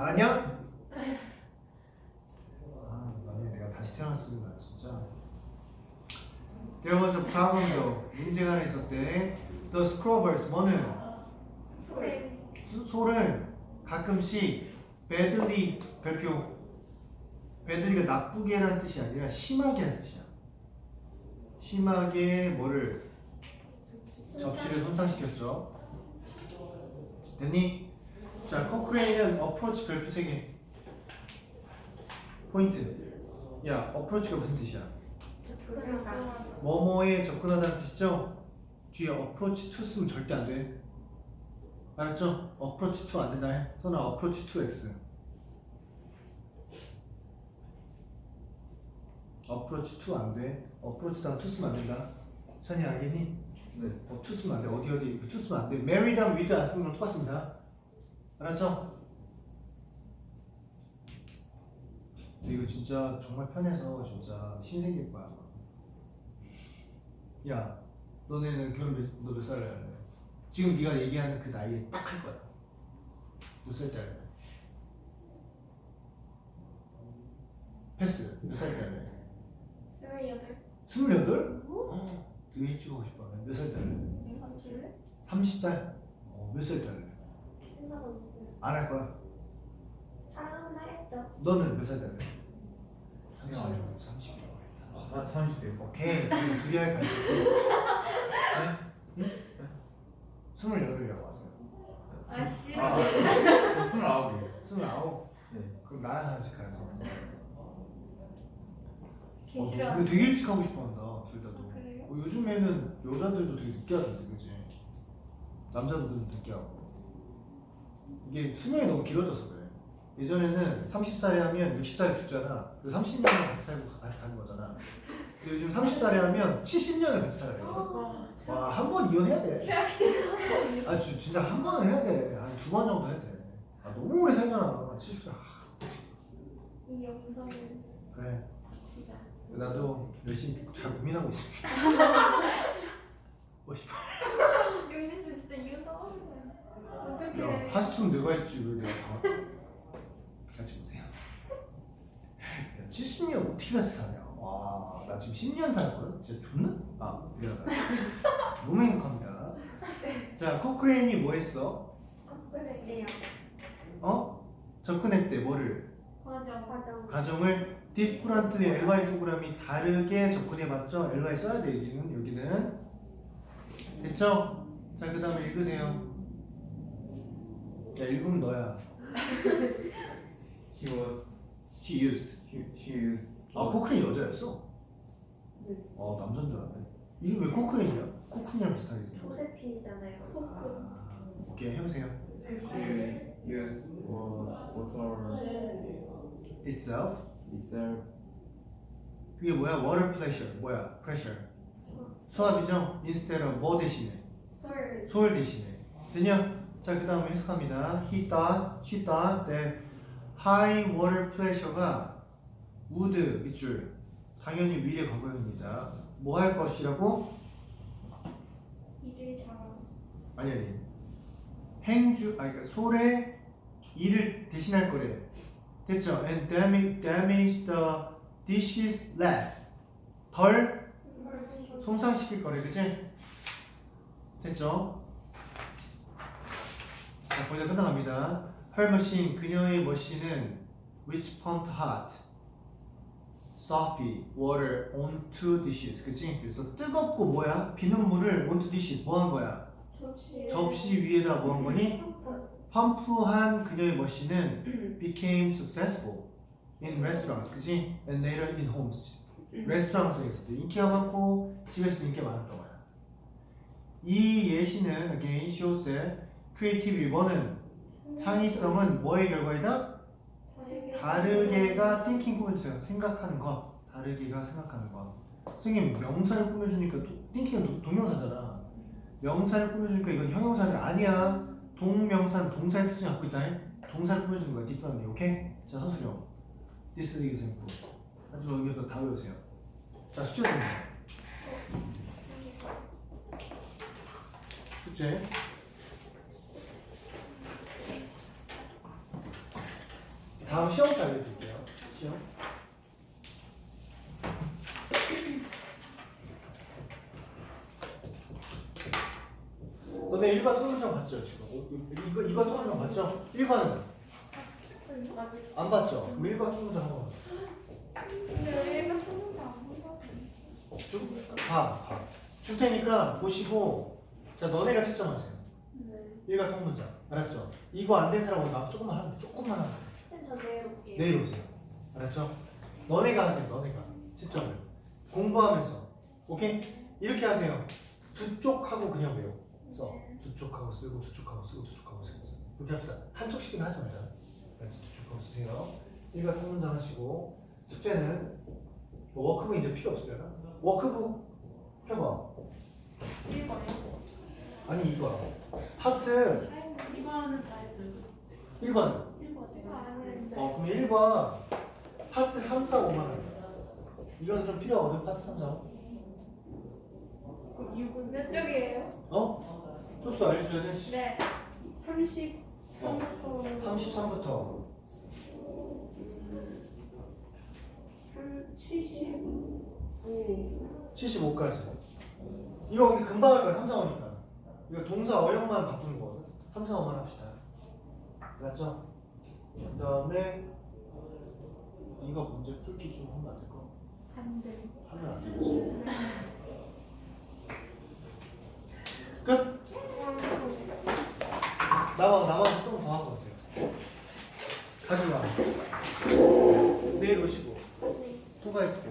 알았냐? 아, 나중에 내가 다시 태어났으면 나 진짜. There was a problem though. 문제가 하나 있었대. The scrubbers 뭐는 소- 소를 가끔씩 badly 별표. badly가 나쁘게라는 뜻이 아니라 심하게라는 뜻이야. 심하게 뭐를 접시를 손상시켰죠. 됐니? 자, 코크레인은 어프로치 별표 3개. 포인트. 야, 어프로치가 무슨 뜻이야? 뭐뭐에 접근하다는 뜻이죠? 뒤에 어프로치 to 쓰면 절대 안 돼. 알았죠? 어프로치 to 안 된다 해. 써놔 어프로치 to x. 어프로치 to 안 돼. 어프로치 다음 to 쓰면 안 된다. 찬이 알겠니? 네. 어, to 쓰면 안 돼. 어디 어디 to 쓰면 안 돼. married랑 with 안 쓰는 거랑 똑같습니다. 알았죠? 근데 이거 진짜 정말 편해서 진짜 신세계일 거야. 야, 너네는 결혼 몇, 너몇 살에 할래? 지금 네가 얘기하는 그 나이에 딱 할 거야. 몇 살 때 할래? 패스. 몇 살 때 할래? 스물여덟? 어, 되게 일찍 하고 싶어. 몇 살 때 할래? 30살? 어, 몇 살 때 할래? 안 할 거야. 너는 몇 살때 해봤어. 30. 아, 참으세요. 오케이. 그럼 둘이 할 거야. 네? 스물여덟이라고 왔어요. 아, 아씨. 아, 저- 저 스물아홉이에요. 스물아홉? 네. 그럼 나랑 하나씩 가야지. 어, 개너 싫어. 근데 되게 일찍 하고 싶어 한다, 둘 다도. 그래요? 어, 요즘에는 여자들도 되게 늦게 하던데, 그지? 남자들도 늦게 하고. 이게 수명이 너무 길어져서 그래. 예전에는 30살에 하면 60살에 죽잖아. 그 30년을 같이 살고 가- 가는 거잖아. 근데 요즘 30살에 하면 70년을 같이 살아요. 와, 와, 한 번 이혼해야 돼. 아, 주- 진짜 한 번은 해야 돼. 한 두 번 정도 해야 돼. 아, 너무 오래 살잖아. 70살. 아, 이 영상을 그래. 진짜. 나도 열심히 잘 고민하고 있습니다. 뭐, 윤지수 진짜 이혼 당하는 거야. 야, 어떡해. 하수는 내가 했지 왜 내가 다 같이 보세요. 야, 70년 어떻게 같이 사냐? 와, 나 지금 10년 살거든. 진짜 존나? 아, 미안하다. 너무 행복합니다. 자, 코크레인이 뭐 했어? 그래요. 어? 접근했대 뭐를? 화정. 화정. 가정을 디프런트의 LY 도그램이 다르게 접근해봤죠? LY 써야 돼 여기는 여기는 됐죠? 자 그 다음에 읽으세요 야 읽으면 너야 He was She used he, he used 아 코크레인 여자였어? 어 남자인 줄 알았네 이름 왜 코크레인이야? 코크레인이랑 비슷하게 생겼어 조세핀이잖아요. 아, 오케이 해보세요 he used water itself itself 그게 뭐야? water pressure 뭐야? pressure 수압이죠? instead of 뭐 대신에 솔. 소울 대신에 됐냐? 자 그 다음에 해석합니다. He thought, she thought that high water pressure가 would 밑줄 당연히 위의 과거형입니다. 뭐 할 것이라고? 일을 잘. 아니 아니 행주 아니 그러니까 솔의 일을 대신할 거래. 됐죠? And damage, damage the dishes less 덜 손상시킬 거래, 그치? 됐죠? 자, 거의 다 끝나갑니다. Her machine, 그녀의 머신은 which pumped hot, soapy water onto dishes, 그치? 그래서 뜨겁고 뭐야? 비눗물을 onto dishes, 뭐 한 거야? 접시. 접시 위에다 뭐 한 거니? 펌프한 그녀의 머신은 became successful in restaurants, 그치? And later in homes. 레스토랑에서도 인기가 많고 집에서도 인기가 많았던 거야. 이 예시는 again shows creativity 뭐는 창의성은 뭐의 결과이다? 다르게가 thinking 꾸며주세요. 생각하는 것. 다르게가 생각하는 것. 선생님 명사를 꾸며주니까 도- thinking은 도- 동명사잖아. 명사를 꾸며주니까 이건 형용사는 아니야. 동명사는 동사의 특징을 갖고 있다. 동사를 꾸며주는 거야. differently. 오케이? 자 선수령. This is example. 하지만 여기서 다 외우세요. 자 숙제 좀 숙제. 다음 시험부터 알려드릴게요. 시험. 너네 일과 통문장 봤죠 지금? 어, 이거 이거 통문장 봤죠? 1과는 맞지? 안 봤죠? 그럼 일과 통문장 한번 근데 얘가 통문장 안 본다고. 쭉 봐, 봐. 줄 테니까 보시고 자 너네가 채점하세요. 네. 일과 통문장 알았죠? 이거 안 된 사람 오늘 조금만 하면 돼. 조금만 하면 돼. 쌤, 저 내일 올게요. 내일 오세요. 알았죠? 너네가 하세요. 너네가 채점을 공부하면서 오케이 이렇게 하세요. 두 쪽하고 그냥 외워. 써. 두 쪽하고 쓰고 두 쪽하고 쓰고 두 쪽하고 쓰고 이렇게 합시다. 한 쪽씩은 하지 말자. 알았지? 두 쪽하고 쓰세요. 일과 통문장 하시고 숙제는 뭐 워크북 이제 필요 없어요. 워크북 펴봐. 일번이요? 아니 이거 파트 이거는 다 했어요. 1번. 이거 제가 제가 안 했어요. 어 그럼 1번 파트 3, 4, 5만 원. 이건 좀 필요하거든 파트 3, 4, 5. 그럼 이거 몇 쪽이에요? 어? 소수 알려줘야 돼. 네. 33부터 33부터 75. 75까지. 이거 근데 금방 할 거야 3, 4, 5니까. 이거 동사 어형만 바꾸는 거거든. 3, 4, 5만 합시다. 알았죠? 그 다음에 이거 문제 풀기 좀 하면 안 될까? 안 돼. 하면 안 되겠지. 끝. 나와 나와서 좀 더 하고 오세요. 가지 마. 내일 오시고 통과했고